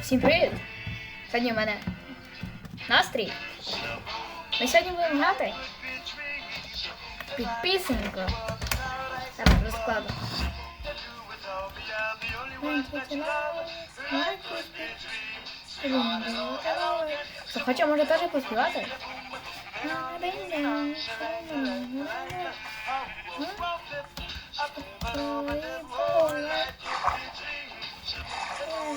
Всім привіт! Сьогодні в мене настрій. Ми сьогодні будемо грати під пісеньку. Зараз розкладу. Хто хоче, може теж поспівати?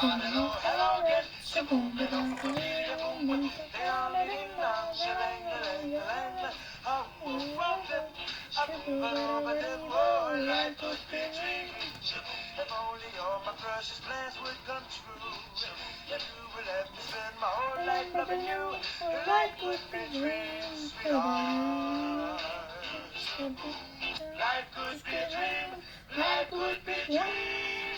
Life could be a dream, life could be a dream.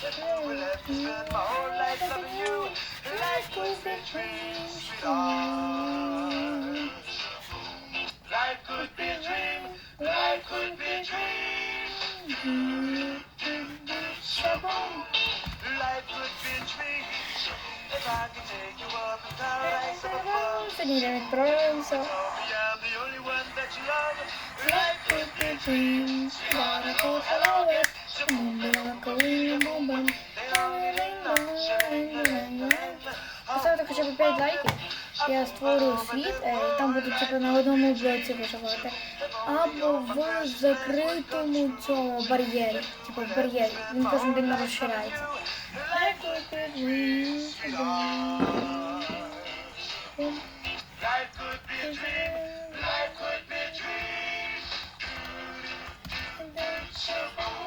above. If you would tell me I'm the only one that you love. Сьогодні будемо грати. Sweetheart, hello, hello again. Life could be a dream, life could be a dream. Shaboom. Life could be a dream. If I could take you up in paradise up above. Сьогодні йдемо відправляємося. Tell me I'm the only one that you love. Life could be a dream. Gotta go hello it. Поставте хоча б 5 лайків. Я створю світ, е, там будуть типу, на одному блоці виживати. Або в закритому цьому бар'єрі. Типу в бар'єрі. Він кожен день розширяється. Life could be a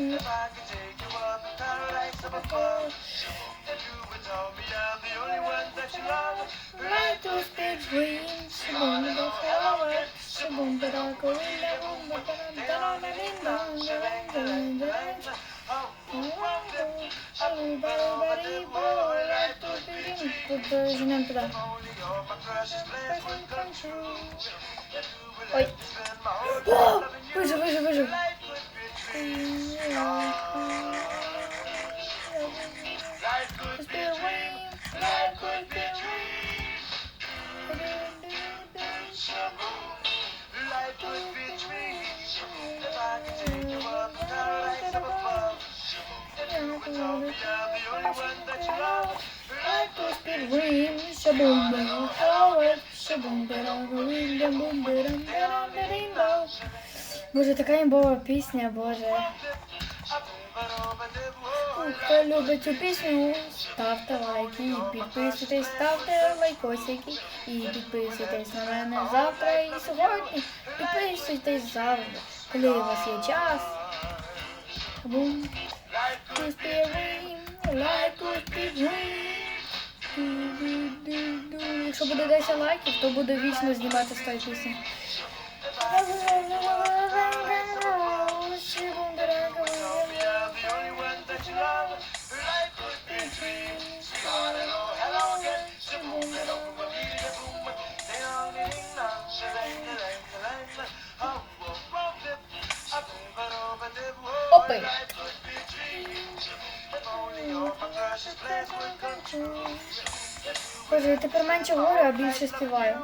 dream. If I could take you up in paradise up above. If you would tell me I'm the only one that you love. Life could be a dream. Тут женемо туди. Only all my precious plans would come true. If you would Ой. Let me spend my whole О! life loving you. Вижив, вижив, вижив. Life could Боже, така імбова пісня, боже. Хто любить цю пісню, ставте лайки і підписуйтесь, ставте лайкосики і підписуйтесь на мене завтра і сьогодні. Підписуйтесь завжди, коли у вас є час. Бум. Ду-ду-ду-ду. Якщо буде 10 лайків, то буду вічно знімати з пісні. Oh, oh, oh. Ah. Oh, would Боже, я тепер менше говорю, а більше співаю.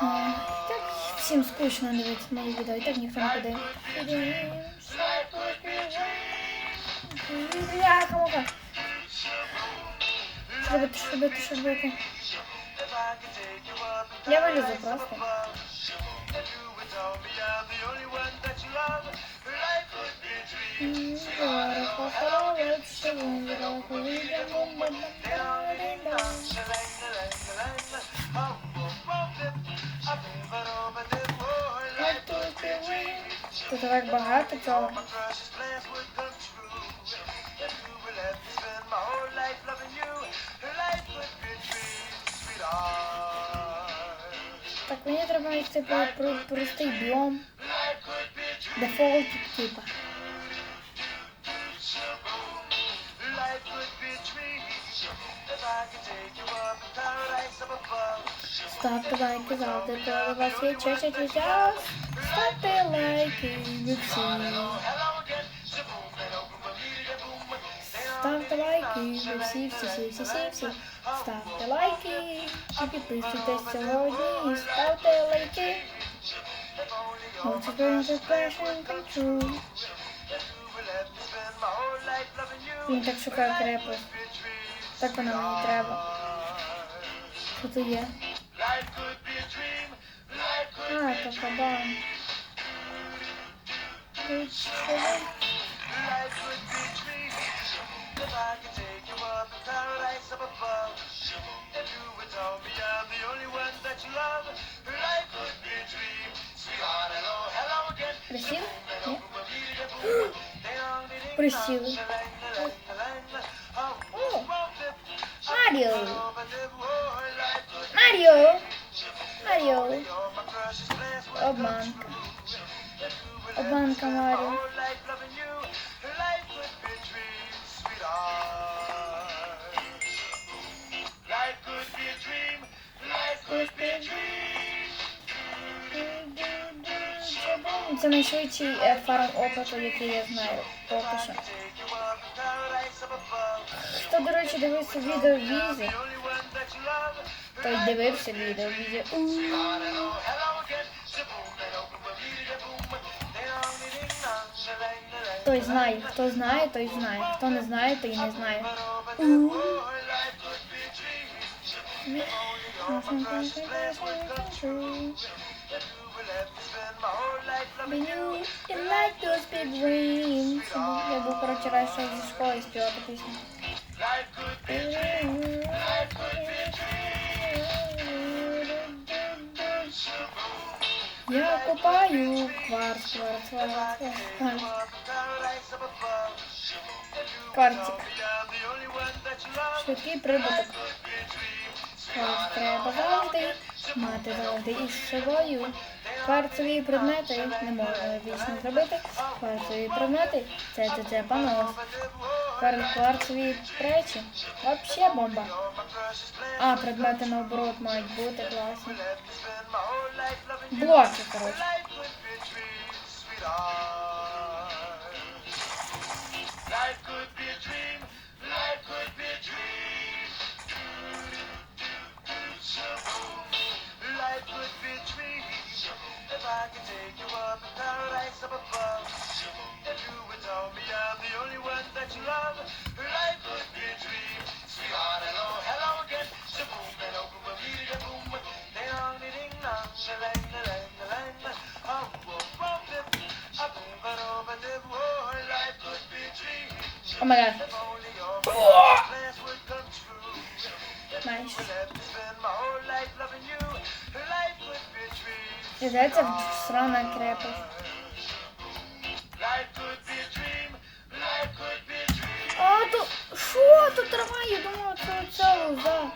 Так, Всім скучно дивитися мої відео, і так ніхто не подивиться. Бляха, муха. Шробити, шробити, шробити. Я вилізу просто. Тут так багато цього. Так, мені треба йти про, про простий біом. Дефолт, типа. Ставте лайки завжди, у вас є час і час. Ставте лайки, всі. Ставте лайки, ви всі, всі, всі, всі, всі, всі. Ставте лайки і підписуйтесь сьогодні. Ставте лайки. To passion come true? Він так шукає крепость. Так вона мені треба. Що тут є? А, то кабан. Ти що? Присів? Ні? Присіли. О, Маріо! Маріо! Маріо! Обманка. Обманка Маріо. Це найшвидший е, фарм опиту, який я знаю. Поки що. Хто, до речі, дивився відео Візі, той дивився відео Візі. Той знає, хто знає, той знає. Хто не знає, той не знає. Я був коротше раніше зі школи співати пісню. Я кварц, кварц, кварц, кварц. Кварцик. Швидкий прибуток. Кварц треба завжди мати завжди із собою. Кварцеві предмети не можна вічно зробити. Кварцеві предмети це це це. Квар- Кварцеві речі вообще бомба. А, предмети наоборот мають бути класні. Блоки, коротше. up above. And you would me I'm the only one that you love. Life hello, hello again. And open Oh, life would be. Oh my god. Nice. Je bent een strand aan kruipen. Я думала, це оця лоза.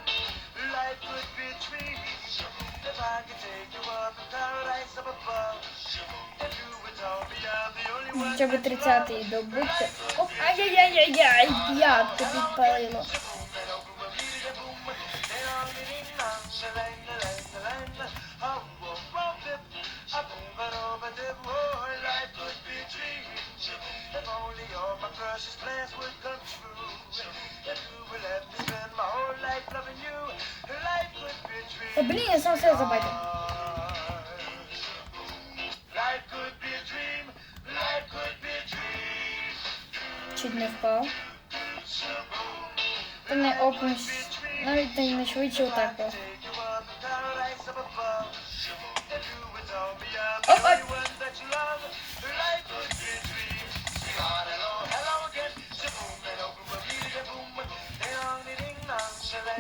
Хоча б 30-й добудьте. Оп, ай-яй-яй-яй-яй, п'ятку підпалило. О, блін, я сам себе забайтив. Апапа, какава, О, блін, я сам себе забайтив. Чуть не впал. Та не опиш. Навіть не швидше отак.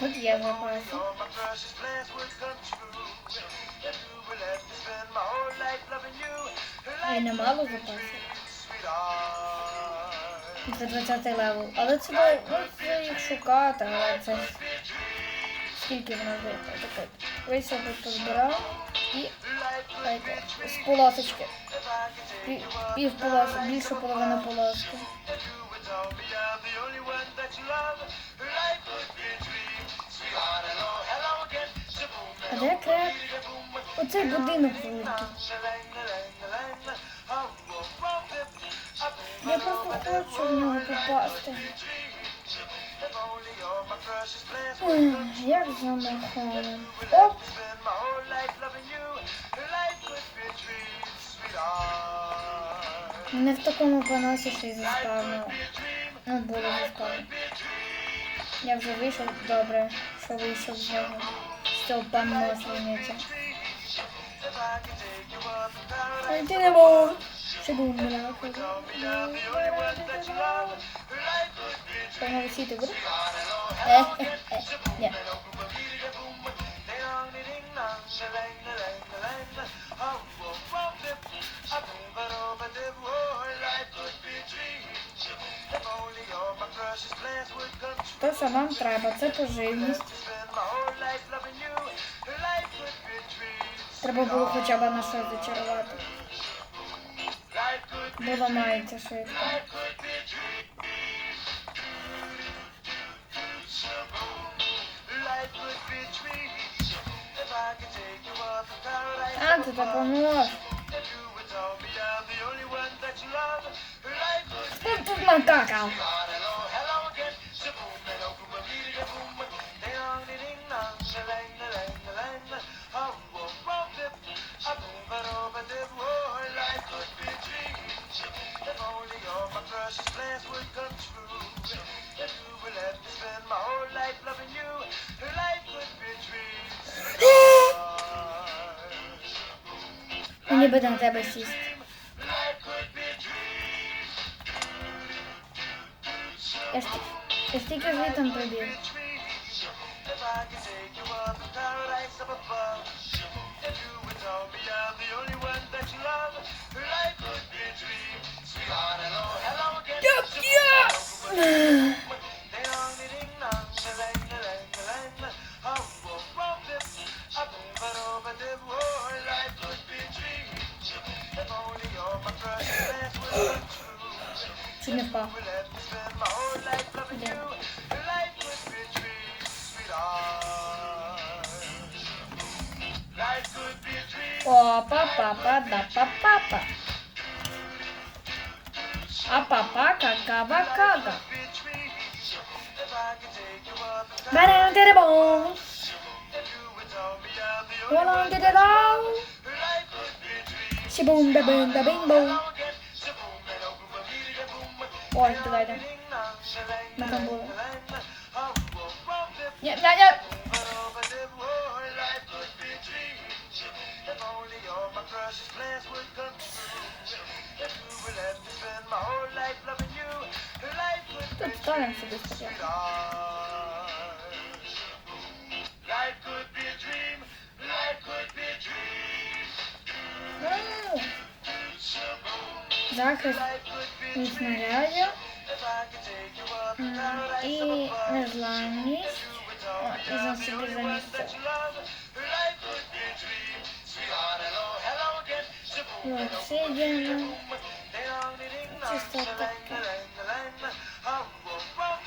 От я вже бачу. Я не мало запасів. Це 20 левел. Але це було, ну, це їх шукати, але це скільки вона випадає. Так от, весь я тут позбирав і дайте, з полосочки. Пів, пів полоски, більше половини полоски. Де креп? Оцей будинок великий. Я просто хочу в нього попасти. Ой, як замахали. Оп! Не в такому поносі ще й заставило. Ну, було заставлено. Я вже вийшов добре, що вийшов з нього стовпа маслениця. Летимо! Щоб умирала коза. Погнали сіти, буде? Ні. Те, що нам треба, це поживність. Треба було хоча б на щось зачарувати. Бо ламається швидко. А, ти допомог. Тут накакав. буде на тебе сісти. Я ж тільки звітом прибіг. minhas palavras. Ó, papapá da papapa. A papaca cava caga. Barão de bom. Barão de bom. Se bunda bunda, bem bom. You up м, paradise і up above, незламність. you would tell О, me і за I'm the собі only one замість that цього. you love. Life could be a dream, sweetheart. Hello, hello again. І Shaboom, обсидіана. ding-dong, ding-dong, Чисто таке. shalang-a-lang-a-lang. Ah, whoop, whoop,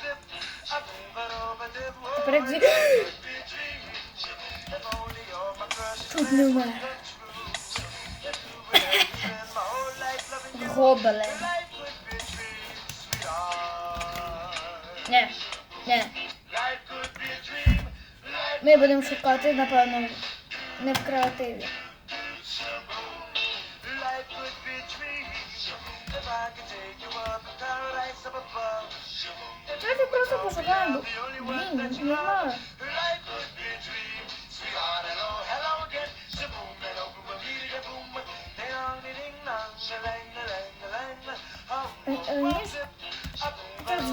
dream. Life Ми будемо шукати, напевно, не в креативі. Давайте просто пошукаємо. Блін, не знаю.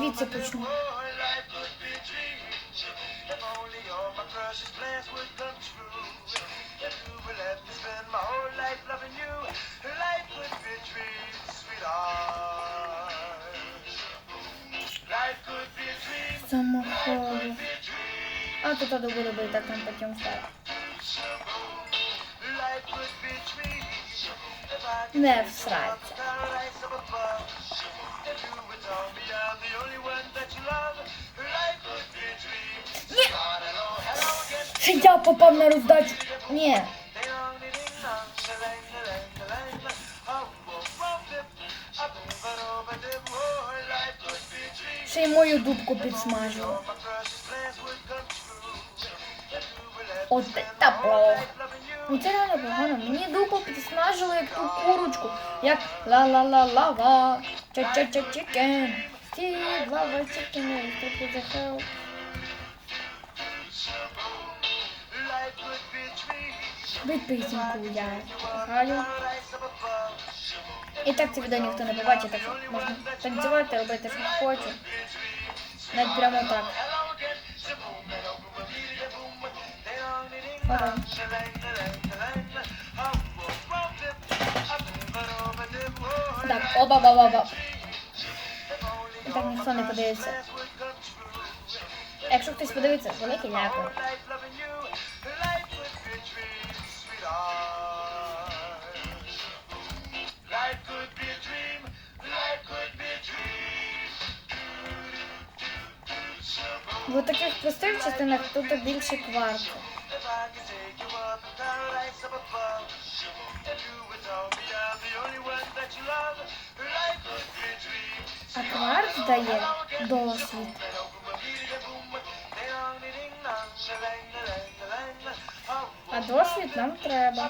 Звідси почну. dream. А тут треба буде би так там I could Не всраться. Ще я попав на роздачу. Ні. Ще й мою дубку підсмажили. От це плохо. Ну це реально погано. Мені дупу підсмажили як ту курочку. Як ла-ла-ла-лава. Ча-ча-ча чикен. Стів, лава чикен. Стіп за хел. Бить пісеньку я граю. І так це відео ніхто не побачить, так що можна танцювати, робити, що хочу. Навіть прямо так. Ага. Так, оба-ба-ба-ба. Так ніхто не подивиться. Якщо хтось подивиться, велике дякую. В таких простих частинах тут більше кварту. Life could be a dream. А. А досвід нам треба.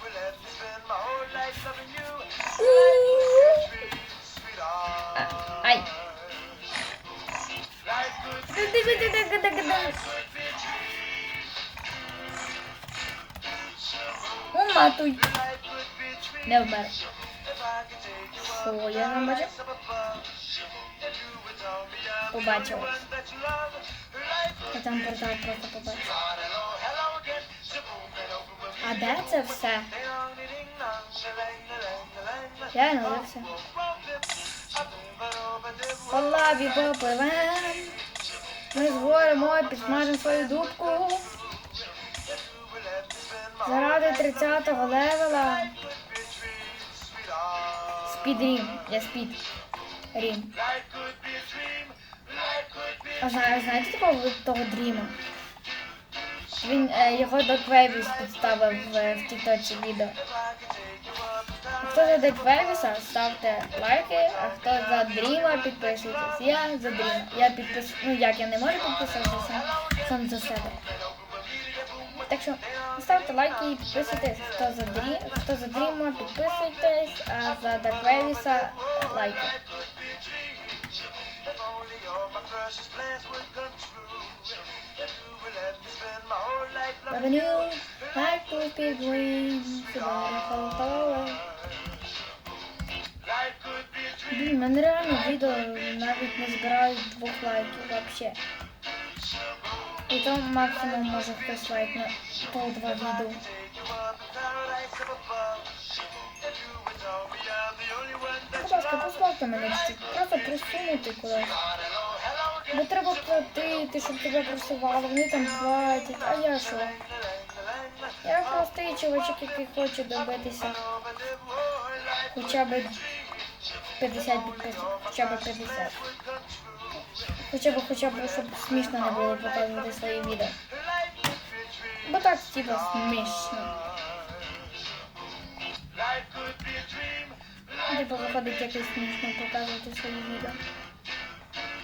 Куди? А, Ай. Уматуй. Не вмер. Що я не бачив? Побачила. Я там портал просто побачив. А де це все? Я налився. По лаві попливем. Ми згоремо, підсмажемо свою дубку. Заради 30-го левела. Спід рім. Я спід. Рім. А знаю, знаєте такого того дріма? Він е, його до Квейвіс підставив в, в тіктоці відео. Хто за Дед Вейвіса, ставте лайки, а хто за Дріма, підписуйтесь. Я за Дріма. Я підпис... Ну як я не можу підписатися сам, за себе. Так що ставте лайки і підписуйтесь. Хто за Дрі... хто за Дріма, підписуйтесь, а за Дед Вейвіса лайки. Revenue, like those big wings about a. Блін, мене реально відео навіть не збирають двох лайків вообще. І то максимум може хтось лайк на пол-два відео. Будь ласка, послухайте мене, просто присунути кудись. Бо треба платити, щоб тебе просували, вони там платять, а я що? Я простий чувачок, який хоче добитися хоча б 50 підписів, хоча б 50. Хоча б, хоча б, щоб смішно не було показувати свої відео. Бо так, типа, смішно. Типа виходить якось смішно показувати свої відео.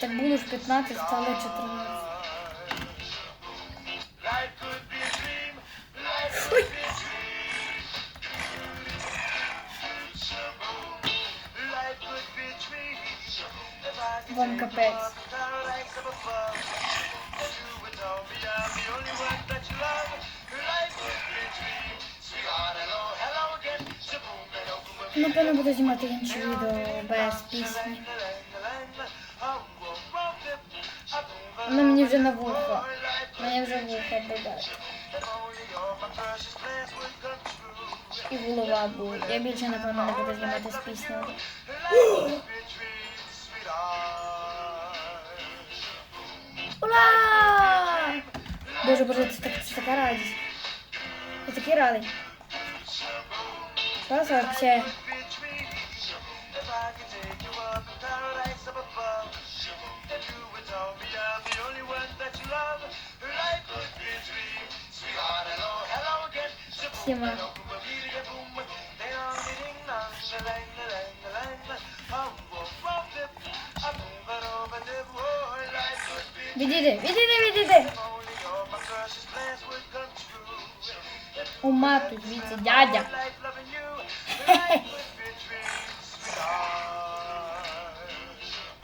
Так було ж 15, стало 14. Ой. Вам капець. Напевно, буду знімати інше відео без пісні. Воно мені вже на вухо. Мені вже вухо болять. І голова болить. Я більше, напевно, не буду знімати з піснею. Ура! Боже, боже, це, так, це така радість. Я такий радий. Зараз вообще. Сіма. Відійди, відійди, відійди. Ума тут звідси, дядя.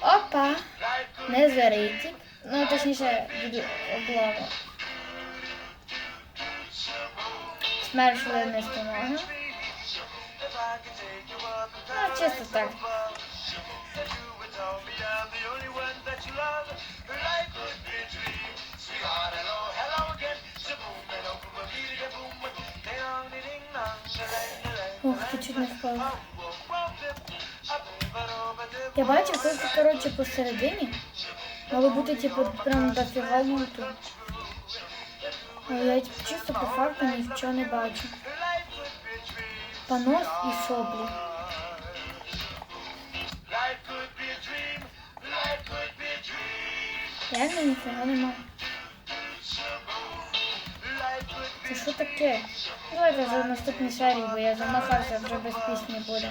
Опа. Не заритик. Ну, точніше, від облава. Смершили не спомога. Ну, чисто так. Ух, ти чуть не впав. Я бачив, тут, коротше, посередині мало бути, типу, прям дофіга луту. Але я типу, чисто по факту нічого не бачу. Понос і соплі. Реально ніфіга нема. Це що таке? Давайте вже в наступній серії, бо я замахався вже без пісні буде.